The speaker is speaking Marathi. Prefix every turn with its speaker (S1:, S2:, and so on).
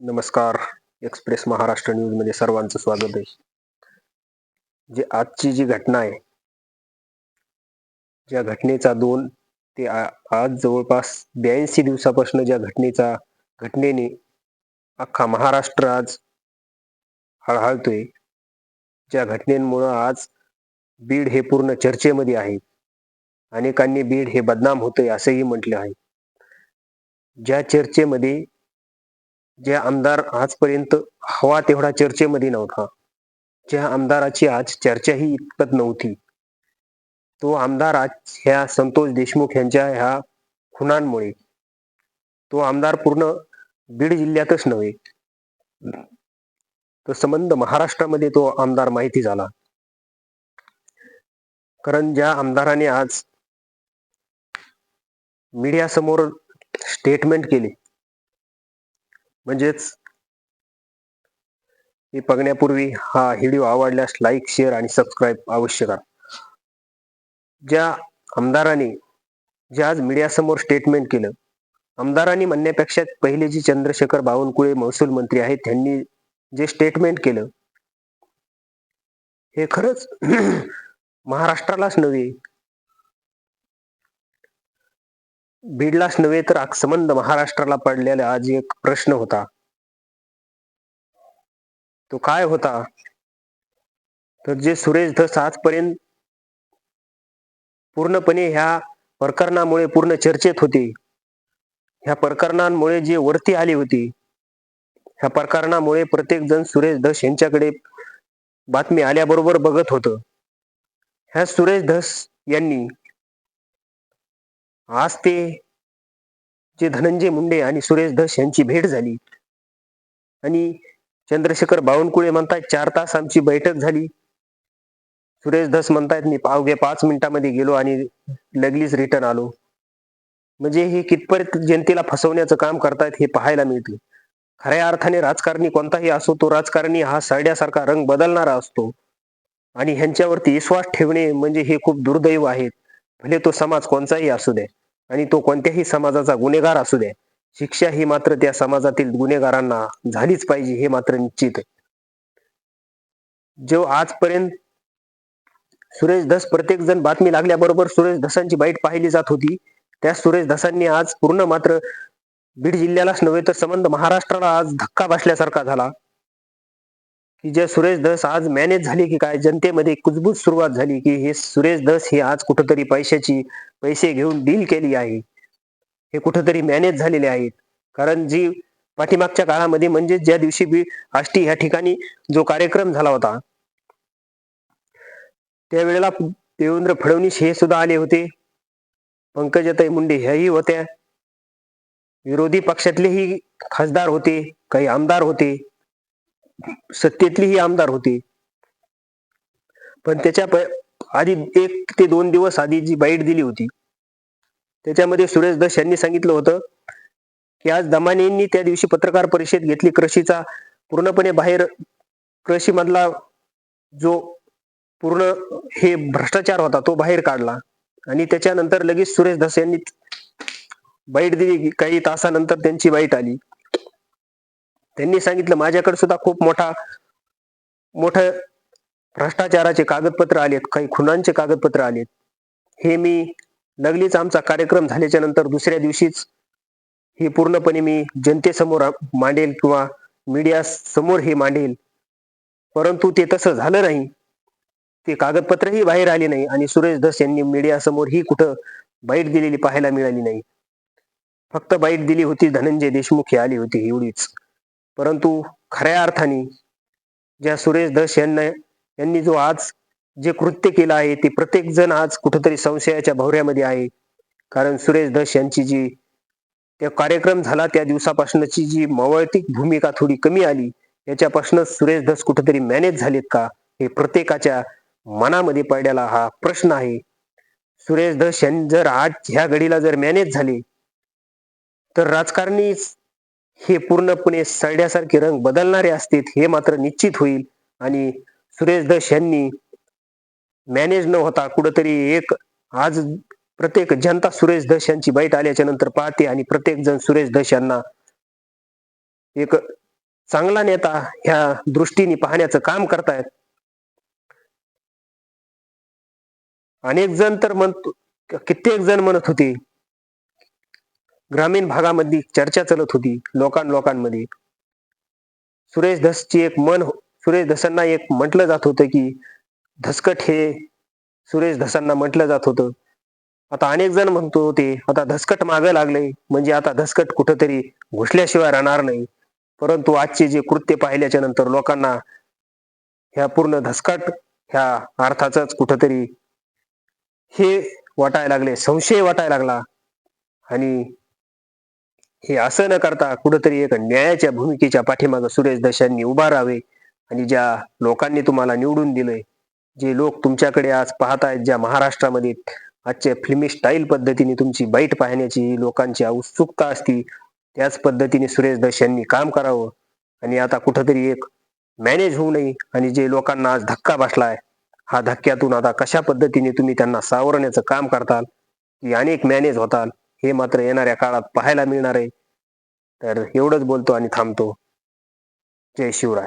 S1: नमस्कार. एक्सप्रेस महाराष्ट्र न्यूजमध्ये सर्वांचं स्वागत आहे. जे आजची जी घटना आहे ज्या घटनेचा दोन ते आज जवळपास ब्याऐंशी दिवसापासून ज्या घटनेचा घटनेने अख्खा महाराष्ट्र आज हळहळतोय ज्या घटनेमुळं आज बीड हे पूर्ण चर्चेमध्ये आहे अनेकांनी बीड हे बदनाम होतंय असंही म्हटलं आहे. ज्या चर्चेमध्ये जे आमदार आजपर्यंत हवा तेवढा चर्चेमध्ये नव्हता. ज्या आमदाराची आज चर्चाही इतपत नव्हती. तो आमदार आज ह्या संतोष देशमुख यांच्या ह्या खुनांमुळे तो आमदार पूर्ण बीड जिल्ह्यातच नव्हे. तो संबंध महाराष्ट्रामध्ये तो आमदार माहिती झाला. कारण ज्या आमदाराने आज मीडिया समोर स्टेटमेंट केले म्हणजेच हे बघण्यापूर्वी हा व्हिडिओ आवडल्यास लाईक शेअर आणि सबस्क्राईब अवश्य करा. ज्या आमदारांनी जे आज मीडियासमोर स्टेटमेंट केलं आमदारांनी म्हणण्यापेक्षा पहिले जी चंद्रशेखर बावनकुळे महसूल मंत्री आहेत त्यांनी जे स्टेटमेंट केलं हे खरंच महाराष्ट्रालाच नव्हे बीडलाच नव्हे तर संबंध महाराष्ट्राला पडलेला आज एक प्रश्न होता. तो काय होता? तर जे सुरेश धस आजपर्यंत पूर्णपणे ह्या प्रकरणामुळे पूर्ण चर्चेत होते. ह्या प्रकरणांमुळे जे वरती आली होती ह्या प्रकरणामुळे प्रत्येक जण सुरेश धस यांच्याकडे बातमी आल्याबरोबर बघत होत. ह्या सुरेश धस यांनी आज ते जे धनंजय मुंडे आणि सुरेश धस यांची भेट झाली. आणि चंद्रशेखर बावनकुळे म्हणतात चार तास आमची बैठक झाली. सुरेश धस म्हणतायत मी अवघ्या पाच मिनिटामध्ये गेलो आणि लगलीच रिटर्न आलो. म्हणजे हे कितपर्यंत जनतेला फसवण्याचं काम करतायत हे पाहायला मिळते. खऱ्या अर्थाने राजकारणी कोणताही असो तो राजकारणी हा सरड्यासारखा रंग बदलणारा असतो. आणि ह्यांच्यावरती विश्वास ठेवणे म्हणजे हे खूप दुर्दैव आहेत भले तो समाज कोणताही असू दे. आणि तो कोणत्याही समाजाचा गुन्हेगार असू दे शिक्षा ही मात्र त्या समाजातील गुन्हेगारांना झालीच पाहिजे हे मात्र निश्चित आहे. जो आजपर्यंत सुरेश धस प्रत्येक जण बातमी लागल्याबरोबर सुरेश धसांची बाईट पाहिली जात होती त्या सुरेश धसांनी आज पूर्ण मात्र बीड जिल्ह्यालाच नव्हे तर संबंध महाराष्ट्राला आज धक्का बसल्यासारखा झाला. की जे सुरेश धस आज मॅनेज झाले की काय? जनतेमध्ये कुजबूज सुरुवात झाली की हे सुरेश धस हे आज कुठंतरी पैशाची पैसे घेऊन डील केली आहे. हे कुठंतरी मॅनेज झालेले आहेत. कारण जी पाठीमागच्या काळामध्ये म्हणजे ज्या दिवशी बी आष्टी ह्या ठिकाणी जो कार्यक्रम झाला होता त्यावेळेला देवेंद्र फडणवीस हे सुद्धा आले होते. पंकजाताई मुंडे ह्याही होत्या. विरोधी पक्षातलेही खासदार होते काही आमदार होते. सत्तेतलेही आमदार होती. पण त्याच्या आधी एक ते दोन दिवस आधी जी बाईट दिली होती त्याच्यामध्ये सुरेश दस यांनी सांगितलं होतं की आज दमानेंनी त्या दिवशी पत्रकार परिषद घेतली. कृषीचा पूर्णपणे बाहेर कृषी मधला जो पूर्ण हे भ्रष्टाचार होता तो बाहेर काढला. आणि त्याच्यानंतर लगेच सुरेश दस यांनी बाईट दिली. काही तासानंतर त्यांची बाईट आली. त्यांनी सांगितलं माझ्याकडे सुद्धा खूप मोठा मोठ भ्रष्टाचाराचे कागदपत्र आलेत काही खुनांचे कागदपत्र आलेत. हे मी लगलीच आमचा कार्यक्रम झाल्याच्यानंतर दुसऱ्या दिवशीच हे पूर्णपणे मी जनतेसमोर मांडेल किंवा मीडिया समोर हे मांडेल. परंतु ते तसं झालं नाही. ते कागदपत्रही बाहेर आले नाही आणि सुरेश धस यांनी मीडिया समोर ही कुठं बाईट दिलेली पाहायला मिळाली नाही. फक्त बाईट दिली होती धनंजय देशमुख हे आली होती एवढीच. परंतु खऱ्या अर्थाने ज्या सुरेश दश यांना यांनी जो आज जे कृत्य केलं आहे ते प्रत्येक जण आज कुठेतरी संशयाच्या भवऱ्यामध्ये आहे. कारण सुरेश दश यांची जी त्या कार्यक्रम झाला त्या दिवसापासूनची जी मवळतिक भूमिका थोडी कमी आली याच्यापासूनच सुरेश दस कुठेतरी मॅनेज झालेत का हे प्रत्येकाच्या मनामध्ये पडलेला हा प्रश्न आहे. सुरेश दस यांनी जर आज ह्या घडीला जर मॅनेज झाले तर राजकारणी हे पूर्णपणे सरड्यासारखे रंग बदलणारे असतील हे मात्र निश्चित होईल. आणि सुरेश दश यांनी मॅनेज न होता कुठंतरी एक आज प्रत्येक जनता सुरेश दश यांची बाईट आल्याच्यानंतर पाहते आणि प्रत्येक जण सुरेश दश यांना एक चांगला नेता ह्या दृष्टीने पाहण्याचं काम करतायत. अनेक जण तर म्हणतो कित्येक जण म्हणत होते ग्रामीण भागामध्ये चर्चा चालत होती लोकां लोकांमध्ये सुरेश धसची एक मन हो, सुरेश धसांना एक म्हटलं जात होतं की धसकट हे सुरेश धसांना म्हटलं जात होतं. आता अनेक जण म्हणतो होते आता धसकट मागे लागले म्हणजे आता धसकट कुठंतरी घुसल्याशिवाय राहणार नाही. परंतु आजचे जे कृत्य पाहिल्याच्या नंतर लोकांना ह्या पूर्ण धसकट ह्या अर्थाचाच कुठंतरी हे वाटायला लागले संशय वाटायला लागला. आणि हे असं न करता कुठंतरी एक न्यायाच्या भूमिकेच्या पाठीमागं सुरेश दशांनी उभा राहावे आणि ज्या लोकांनी तुम्हाला निवडून दिलंय जे लोक तुमच्याकडे आज पाहत आहेत ज्या महाराष्ट्रामध्ये आजच्या फिल्मी स्टाईल पद्धतीने तुमची बाईट पाहण्याची लोकांची उत्सुकता असती त्याच पद्धतीने सुरेश दश यांनी काम करावं आणि आता कुठंतरी एक मॅनेज होऊ नये आणि जे लोकांना आज धक्का बसलाय हा धक्क्यातून आता कशा पद्धतीने तुम्ही त्यांना सावरण्याचं काम करताल की अनेक मॅनेज होताल. हे मात्र येणाऱ्या काळात पाहायला मिळणार आहे. तर एवढंच बोलतो आणि थांबतो. जय शिवराय.